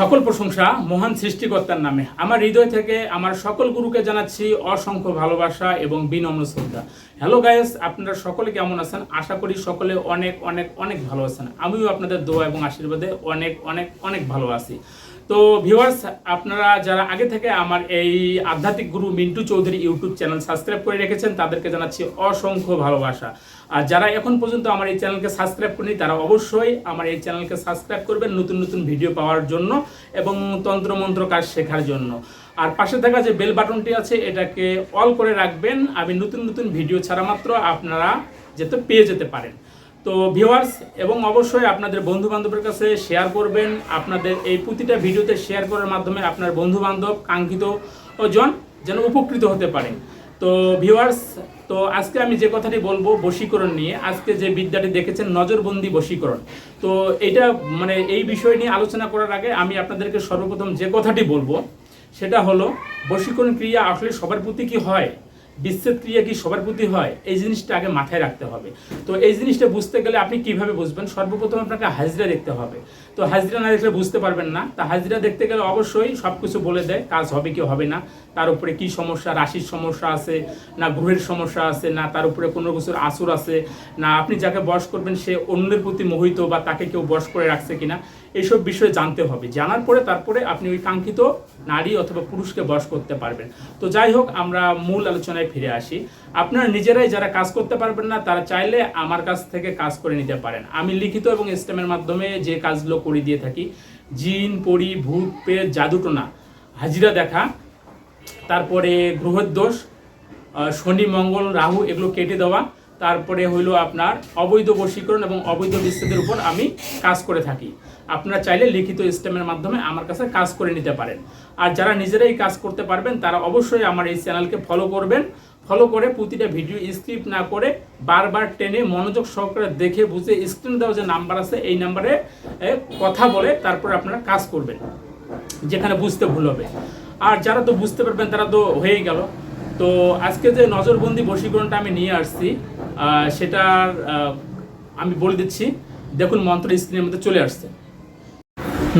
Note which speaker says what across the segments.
Speaker 1: সকল প্রশংসা মহান সৃষ্টিকর্তার নামে। আমার হৃদয় থেকে আমার সকল গুরুকে জানাচ্ছি অসংখ্য ভালোবাসা এবং বিনম্র শ্রদ্ধা। হ্যালো গায়েস আপনারা সকলে কেমন আছেন? আশা করি সকলে অনেক অনেক অনেক ভালো আছেন। আমিও আপনাদের দোয়া এবং আশীর্বাদে অনেক অনেক অনেক ভালো আছি। তো ভিউয়ার্স আপনারা যারা আগে থেকে আমার এই আধ্যাত্মিক গুরু Mintu Chowdhury YouTube channel subscribe করে রেখেছেন, তাদেরকে জানাচ্ছি অসংখ্য ভালোবাসা। আর যারা এখন পর্যন্ত আমার এই চ্যানেলকে সাবস্ক্রাইব করেনি তারা অবশ্যই আমার এই চ্যানেলকে সাবস্ক্রাইব করবেন নতুন নতুন ভিডিও পাওয়ার জন্য এবং তন্ত্রমন্ত্র কাজ শেখার জন্য। আর পাশে থাকা যে বেল বাটনটি আছে, এটাকে অল করে রাখবেন। আমি নতুন নতুন ভিডিও ছাড়া মাত্র আপনারা যেতে পেয়ে যেতে পারেন। তো ভিউয়ার্স এবং অবশ্যই আপনাদের বন্ধু বান্ধবের কাছে শেয়ার করবেন। আপনাদের এই প্রতিটা ভিডিওতে শেয়ার করার মাধ্যমে আপনার বন্ধু বান্ধব কাঙ্ক্ষিত জন যেন উপকৃত হতে পারেন। তো ভিউয়ার্স তো আজকে আমি যে কথাটি বলব বশীকরণ নিয়ে, আজকে যে বিদ্যাটি দেখেছেন, নজরবন্দি বশীকরণ। তো এটা মানে এই বিষয় নিয়ে আলোচনা করার আগে আমি আপনাদেরকে সর্বপ্রথম যে কথাটি বলব, সেটা হলো বশীকরণ ক্রিয়া আসলে সবার প্রতি কি হয়? বিচ্ছেদ ক্রিয়া কি সবার প্রতি হয়? এই জিনিসটা আগে মাথায় রাখতে হবে। তো এই জিনিসটা বুঝতে গেলে আপনি কীভাবে বুঝবেন? সর্বপ্রথম আপনাকে হাজিরা দেখতে হবে। তো হাজিরা না দেখলে বুঝতে পারবেন না। তা হাজিরা দেখতে গেলে অবশ্যই সব কিছু বলে দেয়, কাজ হবে কি হবে না, তার উপরে কি সমস্যা, রাশির সমস্যা আছে, না গ্রহের সমস্যা আছে, না তার উপরে কোনো কিছুর আসর আছে, না আপনি যাকে বশ করবেন সে অন্যের প্রতি মোহিত বা তাকে কেউ বশ করে রাখছে কিনা এইসব বিষয়ে জানতে হবে। জানার পরে তারপরে আপনি ওই কাঙ্ক্ষিত নারী অথবা পুরুষকে বয়স করতে পারবেন। তো যাই হোক, আমরা মূল আলোচনায় ফিরে আসি। আপনারা নিজেরাই যারা কাজ করতে পারবেন না, তারা চাইলে আমার কাছ থেকে কাজ করে নিতে পারেন। আমি লিখিত এবং স্টেমের মাধ্যমে যে কাজগুলো করে দিয়ে থাকি, জিন, পরি, ভূত, পেট জাদুটোনা হাজিরা দেখা, তারপরে গ্রহের দোষ শনি, মঙ্গল, রাহু, এগুলো কেটে দেওয়া তারপরে হইল আপনার অবৈধ বশীকরণ এবং অবৈধ বিচ্ছেদের উপর আমি কাজ করে থাকি। আপনারা চাইলে লিখিত স্টেমের মাধ্যমে আমার কাছে কাজ করে নিতে পারেন। আর যারা নিজেরাই কাজ করতে পারবেন, তারা অবশ্যই আমার এই চ্যানেলকে ফলো করবেন। ফলো করে প্রতিটা ভিডিও স্ক্রিপ্ট না করে বারবার টেনে মনোযোগ সহকারে দেখে বুঝে স্ক্রিন দেওয়া যে নাম্বার আছে, এই নাম্বারে কথা বলে তারপরে আপনারা কাজ করবেন, যেখানে বুঝতে ভুল হবে। আর যারা তো বুঝতে পারবেন, তারা তো হয়েই গেল। তো আজকে যে নজরবন্দি বশীকরণটা আমি নিয়ে আসছি সেটার আমি বলে দিচ্ছি। দেখুন, মন্ত্র স্ক্রিনের মধ্যে চলে আসছে।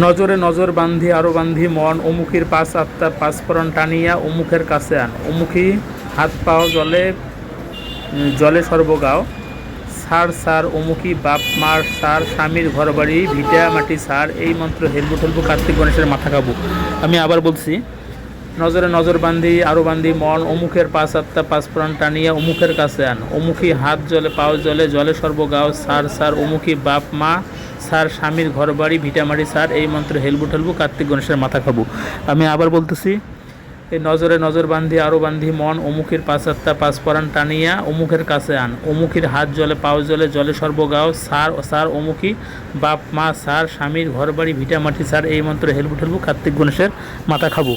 Speaker 1: নজরে নজর বান্ধি, আরও বান্ধি, মন অমুখীর পাঁচ আত্মা পাঁচ ফরন টানিয়া অমুখের কাছে আন। অমুখী হাত পাও জলে জলে সর্বগাও। সার সার, অমুখী বাপ, মার, সার, স্বামীর ঘর বাড়ি ভিটা, মাটি, সার, এই মন্ত্র হেলবু ঠেলবু কার্তিক গণেশের মাথা কাবু। আমি আবার বলছি নজরে নজর বান্ধি, আরও বান্ধি, মন অমুখের পাঁচ আত্মা পাঁচ প্রাণ টানিয়া অমুখের কাছে আন। অমুখী হাত জলে, পাও জলে জলে সর্বগাও, সার সার, অমুখী বাপ, মা, সার, স্বামীর ঘর বাড়ি ভিটামাটি সার, এই মন্ত্র হেলবু ঠেলবু, কার্তিক গণেশের মাথা খাব। আমি আবার বলতেছি এই নজরে নজর বান্ধি, আরও বান্ধি, মন অমুখের পাঁচ আত্মা পাঁচ পরাণ টানিয়া অমুখের কাছে আন। অমুখীর হাত জলে, পাও জলে জলে সর্বগাও, সার সার, অমুখী বাপ, মা, সার, স্বামীর ঘর বাড়ি ভিটামাটি সার, এই মন্ত্র হেলবু ঠেলবু, কার্তিক গণেশের মাথা খাব।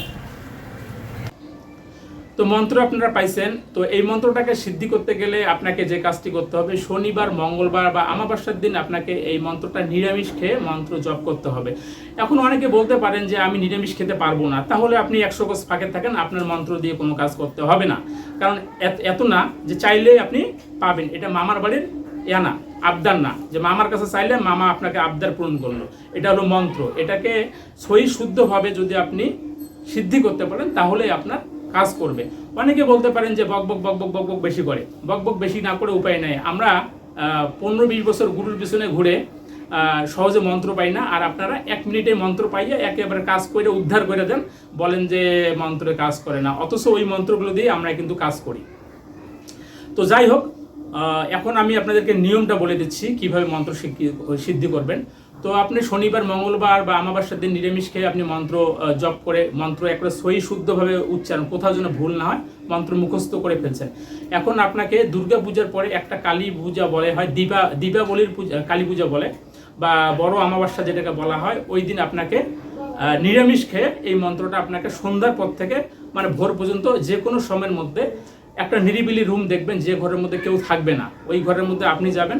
Speaker 1: তো মন্ত্র আপনারা পাইছেন। তো এই মন্ত্রটাকে সিদ্ধি করতে গেলে আপনাকে যে কাজটি করতে হবে, শনিবার, মঙ্গলবার বা আমাবাসার দিন আপনাকে এই মন্ত্রটা নিরামিষ খেয়ে মন্ত্র জপ করতে হবে। এখন অনেকে বলতে পারেন যে, আমি নিরামিষ খেতে পারব না। তাহলে আপনি একশো কোষ ফাঁকে থাকেন, আপনার মন্ত্র দিয়ে কোনো কাজ করতে হবে না। কারণ এত- না যে চাইলে আপনি পাবেন। এটা মামার বাড়ির ইয়া না, আবদার না। যে মামার কাছে চাইলে মামা আপনাকে আবদার পূরণ করল। এটা হলো মন্ত্র। এটাকে সই শুদ্ধভাবে যদি আপনি সিদ্ধি করতে পারেন, তাহলেই আপনার কাজ করবে। অনেকে বলতে পারেন যে বক বক বক বক বক বক বেশি করে। বক বক বেশি না করে উপায় নেই। আমরা পনেরো বিশ বছর গুরুর পিছনে ঘুরে সহজে মন্ত্র পাই না। আর আপনারা এক মিনিটে মন্ত্র পাইয়ে একেবারে কাজ করে উদ্ধার করে দেন। বলেন যে মন্ত্রে কাজ করে না। অথচ ওই মন্ত্রগুলো দিয়ে আমরা কিন্তু কাজ করি। তো যাই হোক এখন আমি আপনাদেরকে নিয়মটা বলে দিচ্ছি কীভাবে মন্ত্র সিদ্ধি করবেন। তো আপনি শনিবার, মঙ্গলবার বা আমাবাসার দিন নিরামিষ খেয়ে আপনি মন্ত্র জপ করে, মন্ত্র একবারে সই শুদ্ধভাবে উচ্চারণ, কোথাও যেন ভুল না হয়, মন্ত্র মুখস্থ করে ফেলছেন। এখন আপনাকে দুর্গা পূজার পরে একটা কালী পূজা বলে হয়, দীপা, দীপাবলির পূজা, কালী পূজা বলে, বা বড় আমাবাসা যেটাকে বলা হয়, ওই দিন আপনাকে নিরামিষ খেয়ে এই মন্ত্রটা আপনাকে সন্ধ্যার পর থেকে মানে ভোর পর্যন্ত যে কোনো সময়ের মধ্যে একটা নিরিবিলি রুম দেখবেন, যে ঘরের মধ্যে কেউ থাকবে না। ওই ঘরের মধ্যে আপনি যাবেন,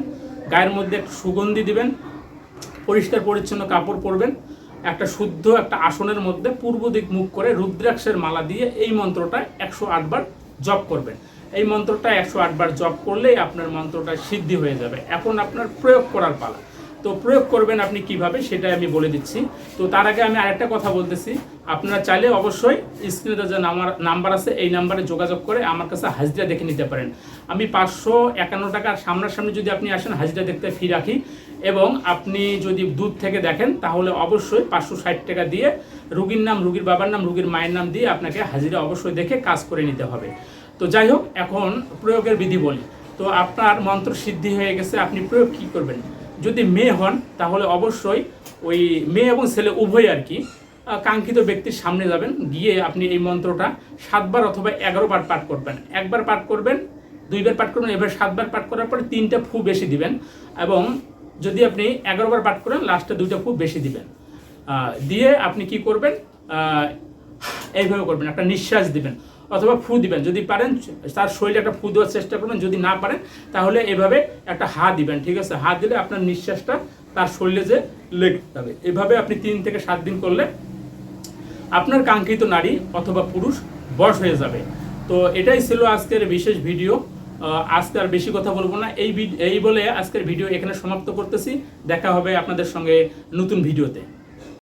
Speaker 1: গায়ের মধ্যে একটু সুগন্ধি দিবেন পরিষ্কার পরিচ্ছন্ন কাপড় পরবেন। একটা শুদ্ধ একটা আসনের মধ্যে পূর্ব দিক মুখ করে রুদ্রাক্ষের মালা দিয়ে এই মন্ত্রটা একশো আটবার জপ করবেন। এই মন্ত্রটা একশো আটবার জপ করলেই আপনার মন্ত্রটা সিদ্ধি হয়ে যাবে। এখন আপনার প্রয়োগ করার পালা। তো প্রয়োগ করবেন আপনি কীভাবে সেটা আমি বলে দিচ্ছি। তো তার আগে আমি আরেকটা কথা বলতেছি। আপনারা চাইলে অবশ্যই স্ক্রিনে যে নাম্বার নাম্বার আছে, এই নাম্বারে যোগাযোগ করে আমার কাছে হাজিরা দেখে নিতে পারেন। আমি পাঁচশো একান্ন টাকার সামনাসামনি যদি আপনি আসেন, হাজিরা দেখতে ফি রাখি। এবং আপনি যদি দূর থেকে দেখেন, তাহলে অবশ্যই পাঁচশো ষাট টাকা দিয়ে রুগীর নাম, রুগীর বাবার নাম, রুগীর মায়ের নাম দিয়ে আপনাকে হাজিরা অবশ্যই দেখে কাজ করে নিতে হবে। তো যাই হোক, এখন প্রয়োগের বিধি বলি। তো আপনার মন্ত্র সিদ্ধি হয়ে গেছে, আপনি প্রয়োগ কী করবেন? যদি মেয়ে হন, তাহলে অবশ্যই ওই মেয়ে এবং ছেলে উভয় আর কি কাঙ্ক্ষিত ব্যক্তির সামনে যাবেন, গিয়ে আপনি এই মন্ত্রটা সাতবার অথবা এগারো বার পাঠ করবেন। একবার পাঠ করবেন, দুইবার পাঠ করবেন, এবার সাতবার পাঠ করার পরে তিনটা ফু বেশি দিবেন এবং যদি আপনি এগারো বার পাঠ করেন, লাস্টে দুইটা ফু বেশি দিবেন। দিয়ে আপনি কি করবেন? এইভাবে করবেন, একটা নিঃশ্বাস দিবেন। অথবা ফু দিবেন। যদি পারেন, তার শরীরে একটা ফু দেওয়ার চেষ্টা করবেন। যদি না পারেন, তাহলে এভাবে একটা হা দিবেন, ঠিক আছে? হা দিলে আপনার নিঃশ্বাসটা তার শরীরে যে লেগে যাবে। এভাবে আপনি তিন থেকে সাত দিন করলে আপনার কাঙ্ক্ষিত নারী অথবা পুরুষ বশ হয়ে যাবে। তো এটাই ছিল আজকের বিশেষ ভিডিও। আজকে আর বেশি কথা বলব না। এই এই বলে আজকের ভিডিও এখানে সমাপ্ত করতেছি। দেখা হবে আপনাদের সঙ্গে নতুন ভিডিওতে।